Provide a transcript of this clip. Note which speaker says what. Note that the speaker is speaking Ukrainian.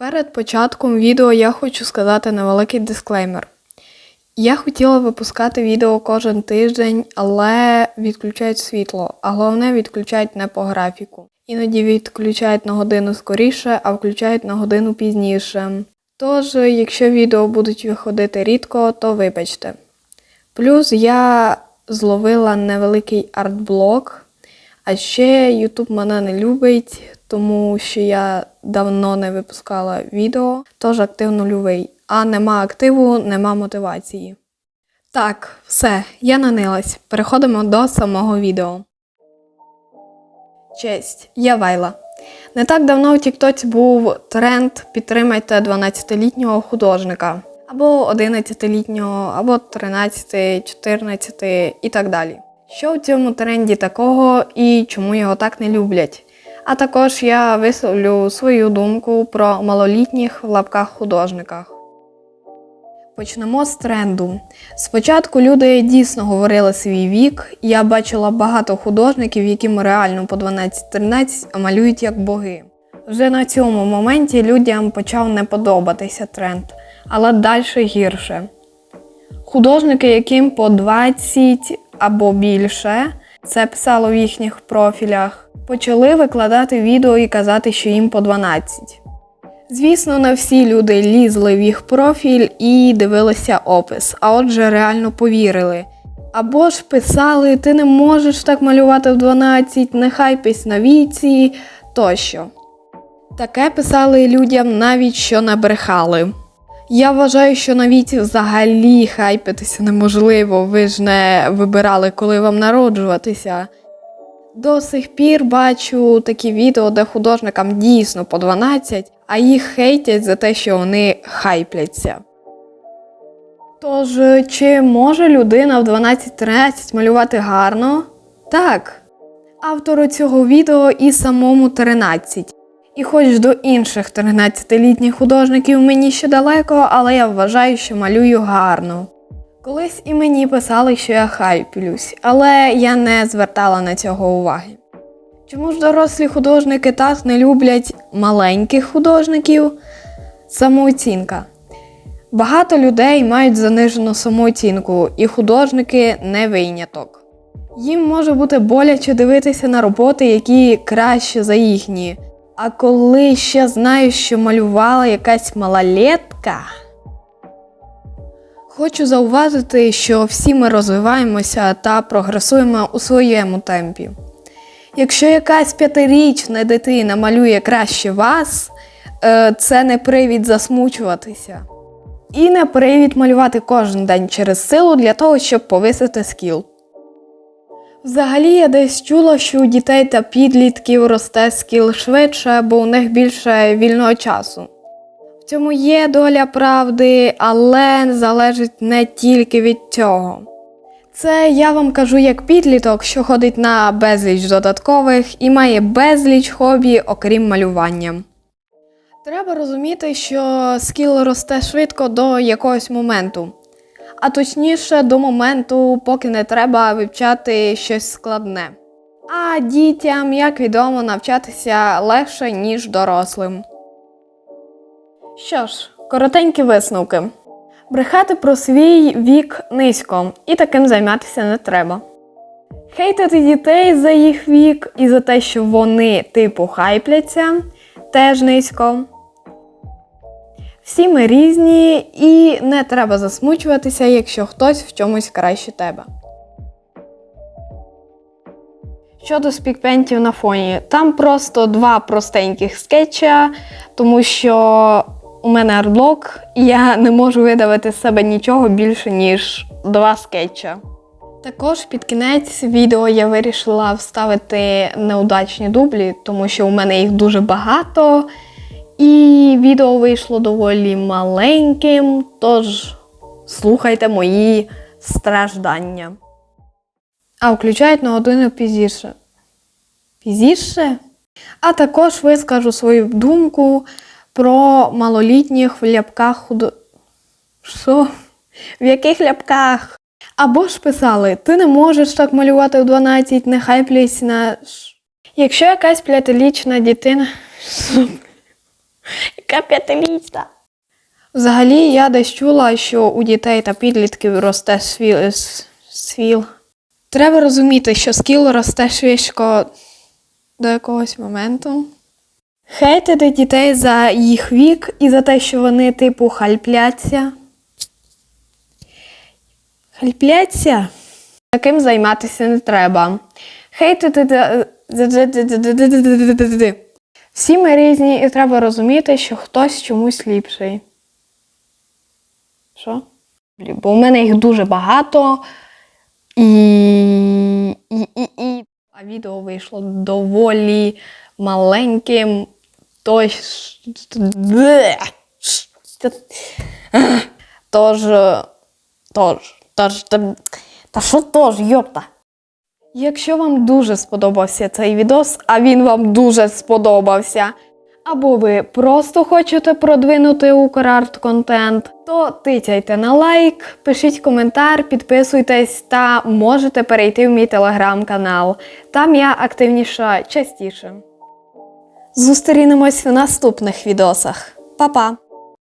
Speaker 1: Перед початком відео я хочу сказати невеликий дисклеймер. Я хотіла випускати відео кожен тиждень, але відключають світло, а головне відключають не по графіку. Іноді відключають на годину скоріше, а включають на годину пізніше. Тож, якщо відео будуть виходити рідко, то вибачте. Плюс я зловила невеликий артблок, а ще YouTube мене не любить, тому що я давно не випускала відео, тож актив нульовий. А нема активу, нема мотивації. Так, все, я нанилась. Переходимо до самого відео. Честь, я Вайла. Не так давно в Тіктоці був тренд підтримайте 12-літнього художника, або 11-літнього, або 13, 14 і так далі. Що в цьому тренді такого і чому його так не люблять? А також я висловлю свою думку про малолітніх в лапках художниках. Почнемо з тренду. Спочатку люди дійсно говорили свій вік. Я бачила багато художників, яким реально по 12-13 а малюють як боги. Вже на цьому моменті людям почав не подобатися тренд, але далі гірше. Художники, яким по 20 або більше, це писало в їхніх профілях, почали викладати відео і казати, що їм по 12. Звісно, не всі люди лізли в їх профіль і дивилися опис, а отже, реально повірили. Або ж писали, ти не можеш так малювати в 12, нехай пись на віці тощо. Таке писали людям навіть що набрехали. Я вважаю, що на віці взагалі хайпитися неможливо, ви ж не вибирали, коли вам народжуватися. До сих пір бачу такі відео, де художникам дійсно по 12, а їх хейтять за те, що вони хайпляться. Тож, чи може людина в 12-13 малювати гарно? Так. Автору цього відео і самому 13. І хоч до інших 13-літніх художників мені ще далеко, але я вважаю, що малюю гарно. Колись і мені писали, що я хайплюсь, але я не звертала на цього уваги. Чому ж дорослі художники так не люблять маленьких художників? Самооцінка. Багато людей мають занижену самооцінку, і художники не виняток. Їм може бути боляче дивитися на роботи, які краще за їхні. А коли ще знаю, що малювала якась малолетка. Хочу зауважити, що всі ми розвиваємося та прогресуємо у своєму темпі. Якщо якась п'ятирічна дитина малює краще вас, е, це не привід засмучуватися. І не привід малювати кожен день через силу для того, щоб повисити скіл. Взагалі я десь чула, що у дітей та підлітків росте скіл швидше, бо у них більше вільного часу. Цьому є доля правди, але залежить не тільки від цього. Це я вам кажу як підліток, що ходить на безліч додаткових і має безліч хобі, окрім малювання. Треба розуміти, що скіл росте швидко до якогось моменту, а точніше до моменту, поки не треба вивчати щось складне. А дітям, як відомо, навчатися легше, ніж дорослим. Що ж, коротенькі висновки. Брехати про свій вік низько, і таким займатися не треба. Хейтити дітей за їх вік і за те, що вони типу хайпляться, теж низько. Всі ми різні і не треба засмучуватися, якщо хтось в чомусь краще тебе. Щодо спікпентів на фоні, там просто два простеньких скетча, тому що у мене артблок, і я не можу видавити з себе нічого більше, ніж два скетча. Також під кінець відео я вирішила вставити неудачні дублі, тому що у мене їх дуже багато. І відео вийшло доволі маленьким, тож слухайте мої страждання. А включають на годину пізніше. Пізніше? А також вискажу свою думку про малолітніх в ляпках худо. Що? В яких ляпках? Або ж писали, ти не можеш так малювати в 12, нехай плісь на. Якщо якась п'ятилічна дитина.
Speaker 2: Яка п'ятилітня.
Speaker 1: Взагалі, я десь чула, що у дітей та підлітків росте свіл. свіл. Треба розуміти, що скіл росте швидко до якогось моменту. Хейтити дітей за їх вік і за те, що вони, типу, хальпляться. Хальпляться? Таким займатися не треба. Хейтити. Всі ми різні, і треба розуміти, що хтось чомусь ліпший. Що? Бо у мене їх дуже багато. І, і, і, і. А відео вийшло доволі маленьким. Тож. Тож. Тож. Тож. та-
Speaker 2: Та що тож, йопта?
Speaker 1: Якщо вам дуже сподобався цей відос, а він вам дуже сподобався, або ви просто хочете продвинути Украрт контент, то тицяйте на лайк, пишіть коментар, підписуйтесь та можете перейти в мій телеграм-канал. Там я активніша частіше. Зустрінемось в наступних відосах. Па-па!